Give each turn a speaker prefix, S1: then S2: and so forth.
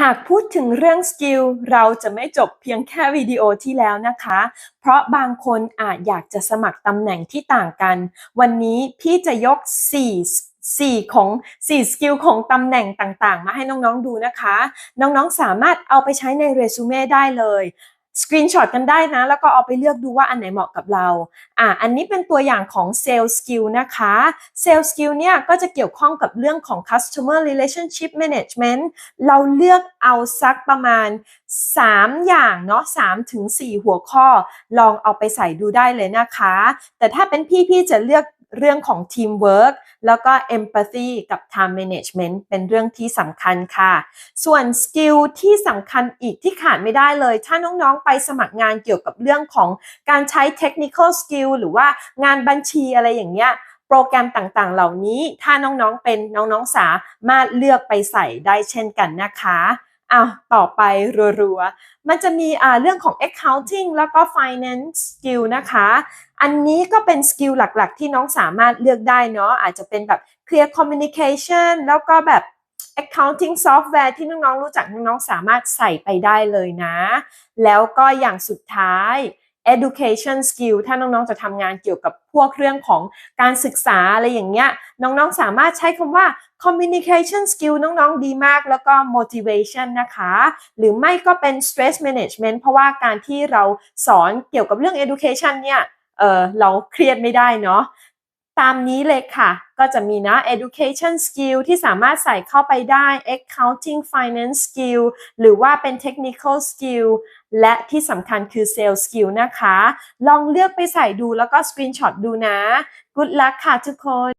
S1: หากพูดถึงเรื่องสกิลเราจะไม่จบเพียงแค่วิดีโอที่แล้วนะคะ เพราะบางคนอาจอยากจะสมัครตำแหน่งที่ต่างกัน วันนี้พี่จะยก 4 4 ของ 4 สกิลของตำแหน่งต่างๆ มาให้น้องๆดูนะคะ น้องๆสามารถเอาไปใช้ในเรซูเม่ได้เลย สกรีนช็อตกันได้นะ แล้วก็เอาไปเลือกดูว่าอันไหนเหมาะกับเราอะอันนี้เป็นตัวอย่างของเซลล์สกิลนะคะเซลล์สกิลเนี่ยก็จะเกี่ยวข้องกับเรื่องของ customer relationship management เราเลือกเอาสักประมาณ 3 อย่างเนาะ3ถึง4หัวข้อ ลองเอาไปใส่ดูได้เลยนะคะ แต่ถ้าเป็นพี่พี่จะเลือก เรื่องของ teamwork แล้วก็ empathy กับ time management เป็นเรื่องที่สำคัญค่ะ ส่วนสกิลที่สำคัญอีกที่ขาดไม่ได้เลย ถ้าน้องๆไปสมัครงานเกี่ยวกับเรื่องของการใช้ technical skill หรือว่างานบัญชีอะไรอย่างเงี้ยโปรแกรมต่างๆ เหล่านี้ถ้าน้องๆเป็นน้องๆสามารถเลือกไปใส่ได้เช่นกันนะคะ อ้าวต่อไปรัวๆ มันจะมีอ่าเรื่องของ accounting แล้วก็ finance skill นะคะ อันนี้ก็เป็นสกิลหลักๆ ที่น้องสามารถเลือกได้เนาะ อาจจะเป็นแบบ clear communication แล้วก็แบบ accounting software ที่น้องๆ รู้จักน้องๆ สามารถใส่ไปได้เลยนะ แล้วก็อย่างสุดท้าย education skill ถ้าน้องๆจะทำงานเกี่ยวกับพวกเรื่องของการศึกษาอะไรอย่างเงี้ยน้องๆสามารถใช้คำว่า communication skill น้องๆดีมาก แล้วก็ motivation นะคะ หรือไม่ก็เป็น stress management เพราะว่าการที่เราสอนเกี่ยวกับเรื่อง education เนี่ยเออเราเครียดไม่ได้เนาะ ตามนี้เลยค่ะ ก็จะมีนะ education skill ที่สามารถใส่เข้าไปได้ accounting finance skill หรือว่าเป็น technical skill และที่สำคัญคือ sales skill นะคะ ลองเลือกไปใส่ดูแล้วก็ screenshot ดูนะ good luck ค่ะทุกคน